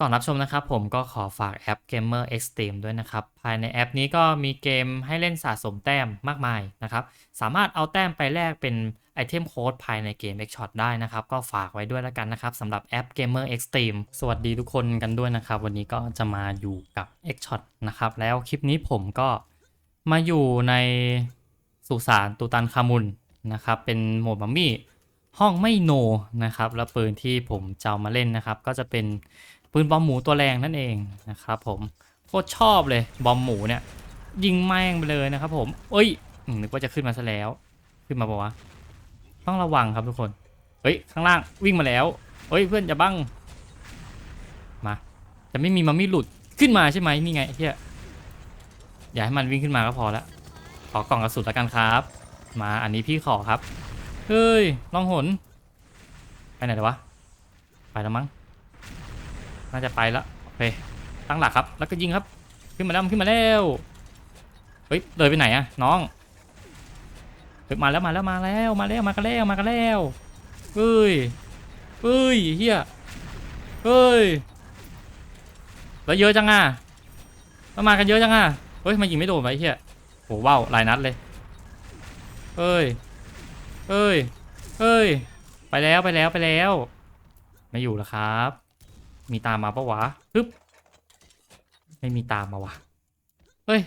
ก่อนรับชมนะครับผมก็ขอฝากแอป Gamer Extreme ด้วยนะครับ ภายในแอปนี้ก็มีเกมให้เล่นสะสมแต้มมากมายนะครับ สามารถเอาแต้มไปแลกเป็นไอเทมโค้ดภายในเกม Xshot ได้นะครับ ก็ฝากไว้ด้วยแล้วกันนะครับสำหรับแอป Gamer Extreme สวัสดีทุกคนกันด้วยนะครับ วันนี้ก็จะมาอยู่กับ Xshot นะครับ แล้วคลิปนี้ผมก็มาอยู่ในสุสานตูตันคามุนนะครับ เป็นโหมดมัมมี่ห้องไม่โนนะครับ แล้วปืนที่ผมจะมาเล่นนะครับ ก็จะเป็น ปืนบอมหมูตัวแรงนั่นเองนะครับผมโคตรชอบเลยบอมหมูเนี่ย ยิงแม่งไปเลยนะครับผม เอ้ยนึกว่าจะขึ้นมาซะแล้ว ขึ้นมาปะวะต้องระวังครับทุกคนเฮ้ยข้างล่างวิ่งมาแล้วเฮ้ยเพื่อนอย่าบังมาจะไม่มีมัมมี่หลุดขึ้นมาใช่ไหมนี่ไงเฮียอย่าให้มันวิ่งขึ้นมาก็พอละขอกล่องกระสุนล้วกันครับ มาอันนี้พี่ขอครับเฮ้ยลองหนไปไหนเดี๋ยววะไปแล้วมั้ง น่าจะไปแล้วโอเคตั้งหลักครับ แล้วก็ยิงครับ ขึ้นมาแล้วขึ้นมาแล้วเฮ้ยเลยไปไหนอะน้องเฮ้ยมาแล้วมาแล้วมาแล้วมาแล้วมากันแล้วมากันแล้วเฮ้ยเฮ้ยเฮียเฮ้ยแล้วเยอะจังอะแล้วมากันเยอะจังอะเฮ้ยมายิงไม่โดนไปเฮียโหว้าวหลายนัดเลยเฮ้ยเฮ้ยเฮ้ยไปแล้วไปแล้วไปแล้ว ไม่อยู่แล้วครับ มีตามมาปะวะปึ๊บไม่มีตามมาวะเฮ้ย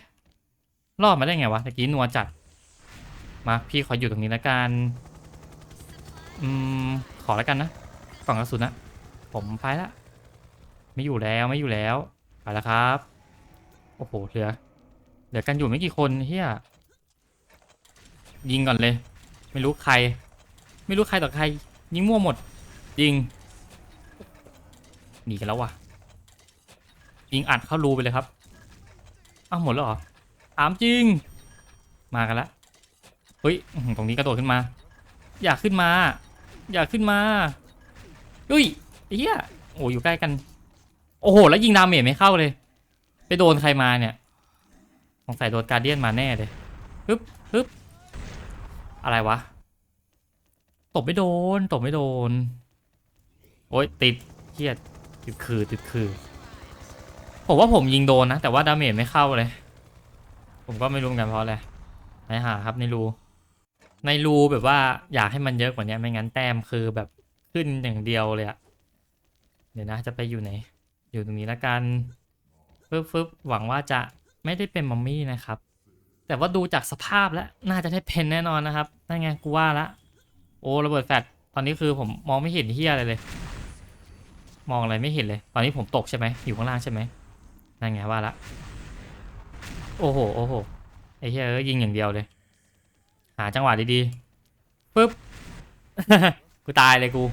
รอดมาได้ไงวะตะกี้นัวจัด มาพี่ขออยู่ตรงนี้ล้วกันอืมขอแล้วกันนะกล่องกระสุนนะผมไปละไม่อยู่แล้วไม่อยู่แล้วไปแล้วครับโอ้โหเหลือเหลือกันอยู่ไม่กี่คนเฮียยิงก่อนเลย ไม่รู้ใคร ไม่รู้ใครต่อใคร ยิงมั่วหมด ยิง หนีกันแล้ววะยิงอัดเข้ารูไปเลยครับอ้าวหมดแล้วเหรอถามจริง มากันละเฮ้ยตรงนี้กระโดดขึ้นมา อยากขึ้นมา อยากขึ้นมาอุ้ยเหี้ยโอ้อยู่ใกล้กัน โอ้โห แล้วยิงดาเมจไม่เข้าเลย ไปโดนใครมาเนี่ยสงสัยโดนการเดียนมาแน่เลยฮึบฮึบอะไรวะ ตบไม่โดน ตบไม่โดน โอ้ยติดเครียด ติดคือติดคือ ผมว่าผมยิงโดนนะ แต่ว่าดาเมจไม่เข้าเลย ผมก็ไม่รู้เหมือนกันเพราะอะไรไหนหาครับในรูในรูแบบว่าอยากให้มันเยอะกว่านี้ไม่งั้นแต้มคือแบบขึ้นอย่างเดียวเลยอะเดี๋ยวนะ จะไปอยู่ไหน อยู่ตรงนี้แล้วกันฟึบฟึบหวังว่าจะไม่ได้เป็นมัมมี่นะครับ แต่ว่าดูจากสภาพแล้วน่าจะได้เป็นแน่นอนนะครับนั่นไงกูว่าละโอ้ระเบิดแฟลชตอนนี้คือผมมองไม่เห็นเฮียอะไรเลย มองอะไรไม่เห็นเลย ตอนนี้ผมตกใช่ไหมอยู่ข้างล่างใช่ไหมนั่นไงว่าละ โอ้โห โอ้โห ไอ้เฮียเอ้ยยิงอย่างเดียวเลย หาจังหวะดีๆปึ๊บ กูตายเลยกู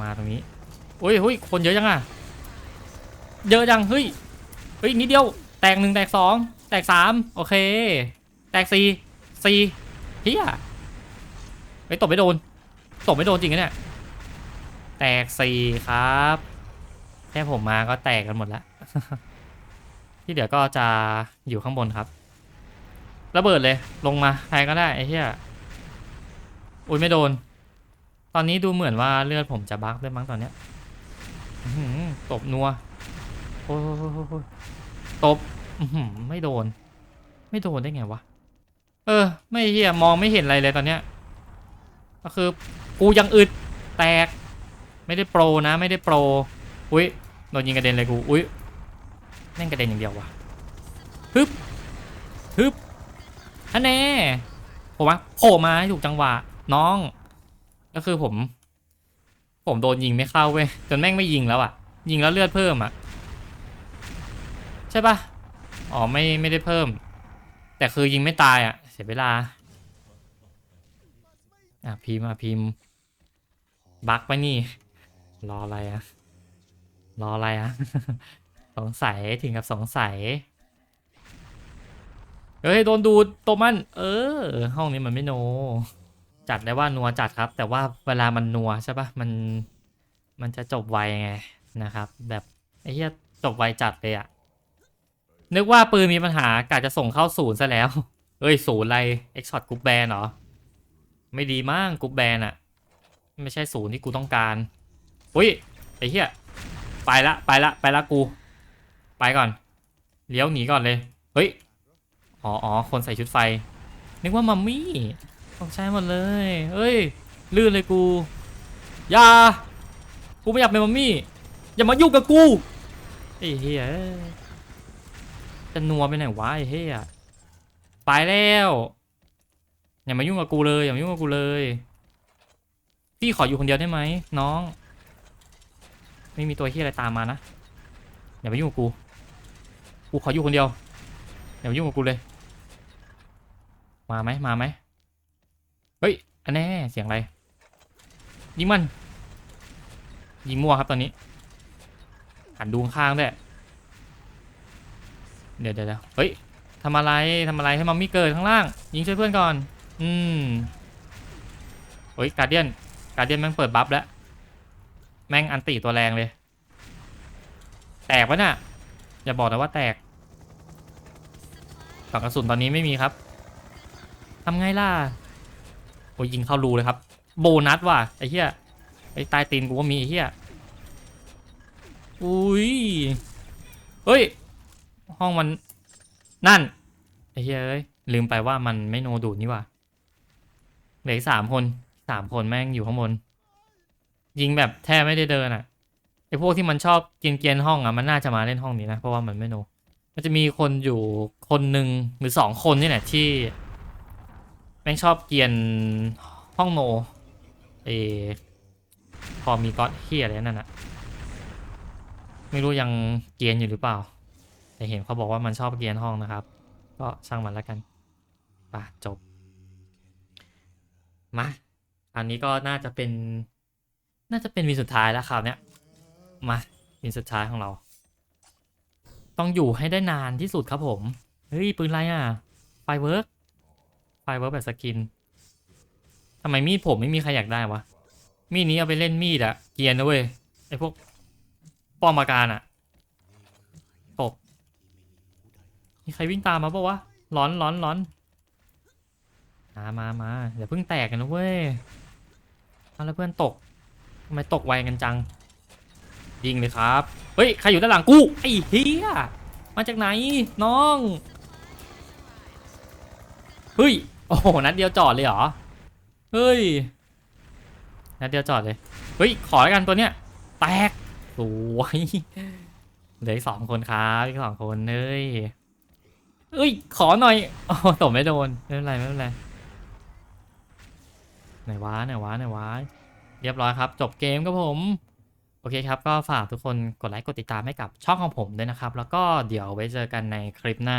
มาตรงนี้โอ้ยเฮ้ยคนเยอะจังอะ เยอะจัง เฮ้ย เฮ้ยนิดเดียว แตกหนึ่งแตกสองแตกสามโอเค แตกสี่สี่เฮียไปตบไม่โดน ตบไม่โดนจริงนะเนี่ย แตกสี่ครับ แค่ผมมาก็แตกกันหมดแล้ว ที่เดี๋ยวก็จะอยู่ข้างบนครับ ระเบิดเลย ลงมาใครก็ได้ไอ้เหี้ย อุ้ยไม่โดน ตอนนี้ดูเหมือนว่าเลือดผมจะบั๊กด้วยมั้งตอนเนี้ยตบนัว โอ้ตบไม่โดน ไม่โดนได้ไงวะ เออ ไม่เหี้ยมองไม่เห็นอะไรเลยตอนเนี้ย ก็คือ กูยังอึดแตก ไม่ได้โปรนะ ไม่ได้โปร อุ้ยโดนยิงกระเด็นเลยกู อุ้ยแม่งกระเด็นอย่างเดียววะฮึบฮึบอันแน่ผมว่าโผล่มาถูกจังหวะน้อง ก็คือผม ผมโดนยิงไม่เข้าเว้ยจนแม่งไม่ยิงแล้วอะ ยิงแล้วเลือดเพิ่มอะ ใช่ปะอ๋อไม่ไม่ได้เพิ่ม แต่คือยิงไม่ตายอะ เสียเวลาอะพิมพ์อะพิมพ์บักไปนี่ รออะไรอะรออะไรอะ สงสัยถึงกับสงสัย เฮ้ย โดนดูดตมัน เออ ห้องนี้มันไม่โน จัดได้ว่านัวจัดครับ แต่ว่าเวลามันนัวใช่ปะมัน มันจะจบไวไงนะครับ แบบไอ้เหี้ยจบไวจัดเลยอะนึกว่าปืนมีปัญหากะจะส่งเข้าศูนย์ซะแล้ว เอ้ยศูนย์อะไรเอ็กช็อตกรุ๊ปแบนเหรอ ไม่ดีมากกรุ๊ปแบนอะไม่ใช่ศูนย์ที่กูต้องการ อุ้ยไอ้เหี้ยไปละไปละไปละกู ไปก่อน เลี้ยวหนีก่อนเลย เฮ้ย อ๋ออ๋อคนใส่ชุดไฟ นึกว่ามัมมี่ตกใจหมดเลยเฮ้ย ลื่นเลยกู อย่า กูไม่อยากเป็นมัมมี่ อย่ามายุ่งกับกู ไอ้เฮียจะนัวไปไหนวะไอ้เฮียไปแล้ว อย่ามายุ่งกับกูเลย อย่ามายุ่งกับกูเลย พี่ขออยู่คนเดียวได้ไหมน้อง ไม่มีตัวเฮียอะไรตามมานะอย่ามายุ่งกับกู กูขออยู่คนเดียวอย่ามายุ่งกับกูเลย มาไหมมาไหมเฮ้ยอันแน่เสียงอะไรยิงมันยิงมั่วครับตอนนี้หันดูข้างด้วยเดี๋ยวเดี๋ยวเฮ้ยทำอะไรทำอะไรให้มัมมี่เกิดข้างล่าง ยิงช่วยเพื่อนก่อน อืมเฮ้ยการเดียนการเดียนม่งเปิดบัฟแล้ว ม่งอันติตัวแรงเลย แตกปะน่ะ อย่าบอกนะว่าแตกฝังกระสุนตอนนี้ไม่มีครับทำไงล่ะ โอ้ยิงเข้ารูเลยครับ โบนัสว่ะไอ้เหี้ยไอ้ตายตีนกูก็มีไอ้เหี้ยอุ้ยเฮ้ย ห้องมันนั่นไอ้เหี้ยเอ้ยลืมไปว่ามันไม่โนดูดนี่ว่ะเหลือสามคนสามคนแม่งอยู่ข้างบน ยิงแบบแทบไม่ได้เดินอะไอพวกที่มันชอบเกียนเกียนห้องอะมันน่าจะมาเล่นห้องนี้นะเพราะว่ามันไม่โนมันจะมีคนอยู่คนหนึ่งหรือสองคนนี่แหละที่แม่งชอบเกียนห้องโนเออพอมีก๊อตเฮียอะไรนั่นอะไม่รู้ยังเกียนอยู่หรือเปล่า แต่เห็นเขาบอกว่ามันชอบเกียนห้องนะครับ ก็ช่างมันแล้วกันป่ะจบมาอันนี้ก็น่าจะเป็น น่าจะเป็นวีสุดท้ายแล้วคราวเนี้ยมาวีสุดท้ายของเรา ต้องอยู่ให้ได้นานที่สุดครับผม เฮ้ย ปืนไรอะ ไฟเวิร์กไฟเวิร์กแบบสกินทำไมมีดผมไม่มีใครอยากได้วะ มีดนี้เอาไปเล่นมีดอะเกียนนะเว้ยไอพวกป้อมอาการอะตบมีใครวิ่งตามมาปะวะร้อนร้อนร้อนมามามาเดี๋ยวเพิ่งแตกกันนะเว้ยเอาแล้วเพื่อนตก ทำไมตกไวกันจัง ยิงเลยครับ เฮ้ย ใครอยู่ด้านหลังกู ไอ้เฮียมาจากไหนน้อง เฮ้ย โอ้โห นัดเดียวจอดเลยเหรอ เฮ้ย นัดเดียวจอดเลย เฮ้ย ขอแล้วกันตัวเนี้ย แตกสวยเหลืออีกสองคนครับอีกสองคนเฮ้ยเอ้ย ขอหน่อยโอ้ตบไม่โดน ไม่เป็นไร ไม่เป็นไร ไหนวะ ไหนวะ ไหนวะ เรียบร้อยครับ จบเกมครับผม โอเคครับ ก็ฝากทุกคนกดไลค์กดติดตามให้กับช่องของผมด้วยนะครับ แล้วก็เดี๋ยวไว้เจอกันในคลิปหน้า